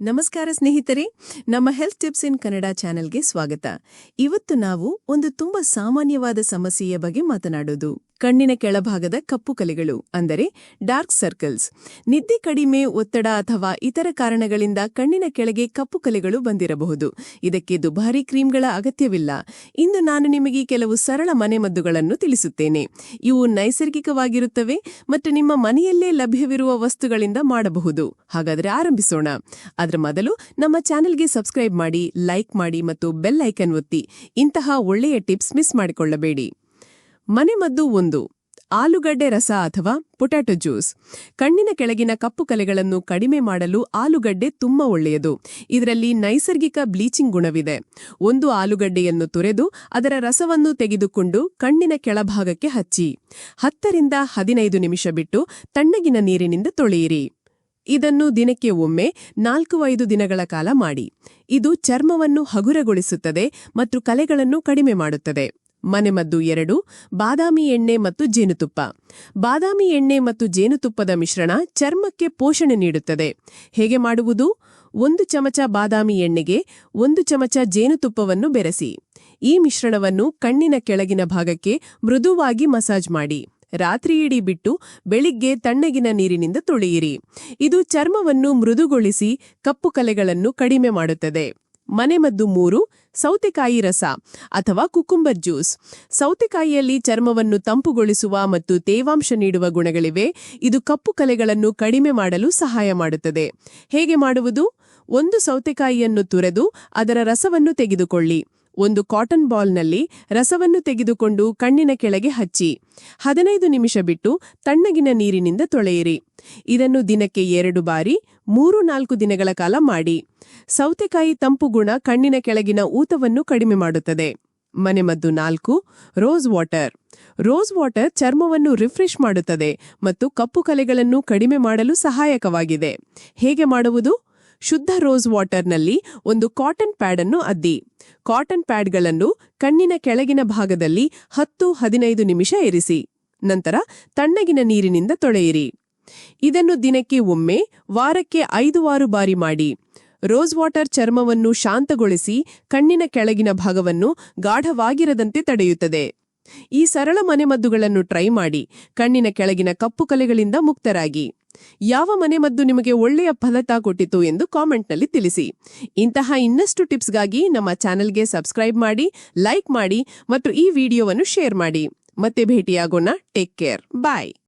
ನಮಸ್ಕಾರ ಸ್ನೇಹಿತರೆ, ನಮ್ಮ ಹೆಲ್ತ್ ಟಿಪ್ಸ್ ಇನ್ ಕನ್ನಡ ಚಾನೆಲ್ಗೆ ಸ್ವಾಗತ. ಇವತ್ತು ನಾವು ಒಂದು ತುಂಬಾ ಸಾಮಾನ್ಯವಾದ ಸಮಸ್ಯೆಯ ಬಗ್ಗೆ ಮಾತನಾಡೋದು. ಕಣ್ಣಿನ ಕೆಳಭಾಗದ ಕಪ್ಪು ಕಲೆಗಳು, ಅಂದರೆ ಡಾರ್ಕ್ ಸರ್ಕಲ್ಸ್. ನಿದ್ದೆ ಕಡಿಮೆ, ಒತ್ತಡ ಅಥವಾ ಇತರ ಕಾರಣಗಳಿಂದ ಕಣ್ಣಿನ ಕೆಳಗೆ ಕಪ್ಪು ಕಲೆಗಳು ಬಂದಿರಬಹುದು. ಇದಕ್ಕೆ ದುಬಾರಿ ಕ್ರೀಮ್ಗಳ ಅಗತ್ಯವಿಲ್ಲ. ಇಂದು ನಾನು ನಿಮಗೆ ಕೆಲವು ಸರಳ ಮನೆಮದ್ದುಗಳನ್ನು ತಿಳಿಸುತ್ತೇನೆ. ಇವು ನೈಸರ್ಗಿಕವಾಗಿರುತ್ತವೆ ಮತ್ತು ನಿಮ್ಮ ಮನೆಯಲ್ಲೇ ಲಭ್ಯವಿರುವ ವಸ್ತುಗಳಿಂದ ಮಾಡಬಹುದು. ಹಾಗಾದರೆ ಆರಂಭಿಸೋಣ. ಅದರ ಮೊದಲು ನಮ್ಮ ಚಾನೆಲ್ಗೆ ಸಬ್ಸ್ಕ್ರೈಬ್ ಮಾಡಿ, ಲೈಕ್ ಮಾಡಿ ಮತ್ತು ಬೆಲ್ ಐಕನ್ ಒತ್ತಿ. ಇಂತಹ ಒಳ್ಳೆಯ ಟಿಪ್ಸ್ ಮಿಸ್ ಮಾಡಿಕೊಳ್ಳಬೇಡಿ. ಮನೆಮದ್ದು ಒಂದು. ಆಲೂಗಡ್ಡೆ ರಸ ಅಥವಾ ಪೊಟ್ಯಾಟೊ ಜ್ಯೂಸ್. ಕಣ್ಣಿನ ಕೆಳಗಿನ ಕಪ್ಪು ಕಲೆಗಳನ್ನು ಕಡಿಮೆ ಮಾಡಲು ಆಲೂಗಡ್ಡೆ ತುಂಬಾ ಒಳ್ಳೆಯದು. ಇದರಲ್ಲಿ ನೈಸರ್ಗಿಕ ಬ್ಲೀಚಿಂಗ್ ಗುಣವಿದೆ. ಒಂದು ಆಲೂಗಡ್ಡೆಯನ್ನು ತುರೆದು ಅದರ ರಸವನ್ನು ತೆಗೆದುಕೊಂಡು ಕಣ್ಣಿನ ಕೆಳಭಾಗಕ್ಕೆ ಹಚ್ಚಿ. ಹತ್ತರಿಂದ ಹದಿನೈದು ನಿಮಿಷ ಬಿಟ್ಟು ತಣ್ಣಗಿನ ನೀರಿನಿಂದ ತೊಳೆಯಿರಿ. ಇದನ್ನು ದಿನಕ್ಕೆ ಒಮ್ಮೆ ನಾಲ್ಕು ಐದು ದಿನಗಳ ಕಾಲ ಮಾಡಿ. ಇದು ಚರ್ಮವನ್ನು ಹಗುರಗೊಳಿಸುತ್ತದೆ ಮತ್ತು ಕಲೆಗಳನ್ನು ಕಡಿಮೆ ಮಾಡುತ್ತದೆ. ಮನೆಮದ್ದು ಎರಡು, ಬಾದಾಮಿ ಎಣ್ಣೆ ಮತ್ತು ಜೇನುತುಪ್ಪ. ಬಾದಾಮಿ ಎಣ್ಣೆ ಮತ್ತು ಜೇನುತುಪ್ಪದ ಮಿಶ್ರಣ ಚರ್ಮಕ್ಕೆ ಪೋಷಣೆ ನೀಡುತ್ತದೆ. ಹೇಗೆ ಮಾಡುವುದು? ಒಂದು ಚಮಚ ಬಾದಾಮಿ ಎಣ್ಣೆಗೆ ಒಂದು ಚಮಚ ಜೇನುತುಪ್ಪವನ್ನು ಬೆರೆಸಿ. ಈ ಮಿಶ್ರಣವನ್ನು ಕಣ್ಣಿನ ಕೆಳಗಿನ ಭಾಗಕ್ಕೆ ಮೃದುವಾಗಿ ಮಸಾಜ್ ಮಾಡಿ. ರಾತ್ರಿಯಿಡೀ ಬಿಟ್ಟು ಬೆಳಿಗ್ಗೆ ತಣ್ಣಗಿನ ನೀರಿನಿಂದ ತೊಳೆಯಿರಿ. ಇದು ಚರ್ಮವನ್ನು ಮೃದುಗೊಳಿಸಿ ಕಪ್ಪು ಕಲೆಗಳನ್ನು ಕಡಿಮೆ ಮಾಡುತ್ತದೆ. ಮನೆಮದ್ದು ಮೂರು ಸೌತೆಕಾಯಿ ರಸ ಅಥವಾ ಕುಕುಂಬರ್ ಜ್ಯೂಸ್. ಸೌತೆಕಾಯಿಯಲ್ಲಿ ಚರ್ಮವನ್ನು ತಂಪುಗೊಳಿಸುವ ಮತ್ತು ತೇವಾಂಶ ನೀಡುವ ಗುಣಗಳಿವೆ. ಇದು ಕಪ್ಪು ಕಲೆಗಳನ್ನು ಕಡಿಮೆ ಮಾಡಲು ಸಹಾಯ ಮಾಡುತ್ತದೆ. ಹೇಗೆ ಮಾಡುವುದು? ಒಂದು ಸೌತೆಕಾಯಿಯನ್ನು ತುರೆದು ಅದರ ರಸವನ್ನು ತೆಗೆದುಕೊಳ್ಳಿ. ಒಂದು ಕಾಟನ್ ಬಾಲ್ನಲ್ಲಿ ರಸವನ್ನು ತೆಗೆದುಕೊಂಡು ಕಣ್ಣಿನ ಕೆಳಗೆ ಹಚ್ಚಿ. ಹದಿನೈದು ನಿಮಿಷ ಬಿಟ್ಟು ತಣ್ಣಗಿನ ನೀರಿನಿಂದ ತೊಳೆಯಿರಿ. ಇದನ್ನು ದಿನಕ್ಕೆ ಎರಡು ಬಾರಿ, ಮೂರು ನಾಲ್ಕು ದಿನಗಳ ಕಾಲ ಮಾಡಿ. ಸೌತೆಕಾಯಿ ತಂಪು ಗುಣ ಕಣ್ಣಿನ ಕೆಳಗಿನ ಊತವನ್ನು ಕಡಿಮೆ ಮಾಡುತ್ತದೆ. ಮನೆಮದ್ದು ನಾಲ್ಕು, ರೋಸ್ ವಾಟರ್. ರೋಸ್ ವಾಟರ್ ಚರ್ಮವನ್ನು ರಿಫ್ರೆಶ್ ಮಾಡುತ್ತದೆ ಮತ್ತು ಕಪ್ಪು ಕಲೆಗಳನ್ನು ಕಡಿಮೆ ಮಾಡಲು ಸಹಾಯಕವಾಗಿದೆ. ಹೇಗೆ ಮಾಡುವುದು? ಶುದ್ಧ ರೋಸ್ ವಾಟರ್ನಲ್ಲಿ ಒಂದು ಕಾಟನ್ ಪ್ಯಾಡ್ ಅನ್ನು ಅದ್ದಿ. ಕಾಟನ್ ಪ್ಯಾಡ್ಗಳನ್ನು ಕಣ್ಣಿನ ಕೆಳಗಿನ ಭಾಗದಲ್ಲಿ ಹತ್ತು ಹದಿನೈದು ನಿಮಿಷ ಇರಿಸಿ. ನಂತರ ತಣ್ಣಗಿನ ನೀರಿನಿಂದ ತೊಳೆಯಿರಿ. ಇದನ್ನು ದಿನಕ್ಕೆ ಒಮ್ಮೆ ವಾರಕ್ಕೆ ಐದು ವಾರು ಬಾರಿ ಮಾಡಿ. ರೋಸ್ ವಾಟರ್ ಚರ್ಮವನ್ನು ಶಾಂತಗೊಳಿಸಿ ಕಣ್ಣಿನ ಕೆಳಗಿನ ಭಾಗವನ್ನು ಗಾಢವಾಗಿರದಂತೆ ತಡೆಯುತ್ತದೆ. ಈ ಸರಳ ಮನೆಮದ್ದುಗಳನ್ನು ಟ್ರೈ ಮಾಡಿ ಕಣ್ಣಿನ ಕೆಳಗಿನ ಕಪ್ಪು ಕಲೆಗಳಿಂದ ಮುಕ್ತರಾಗಿ. ಯಾವ ಮನೆಮದ್ದು ನಿಮಗೆ ಒಳ್ಳೆಯ ಫಲತಾ ಕೊಟ್ಟಿತು ಎಂದು ಕಾಮೆಂಟ್ನಲ್ಲಿ ತಿಳಿಸಿ. ಇಂತಹ ಇನ್ನಷ್ಟು ಟಿಪ್ಸ್ಗಾಗಿ ನಮ್ಮ ಚಾನೆಲ್ಗೆ ಸಬ್ಸ್ಕ್ರೈಬ್ ಮಾಡಿ, ಲೈಕ್ ಮಾಡಿ ಮತ್ತು ಈ ವಿಡಿಯೋವನ್ನು ಶೇರ್ ಮಾಡಿ. ಮತ್ತೆ ಭೇಟಿಯಾಗೋಣ. Take care. ಬಾಯ್.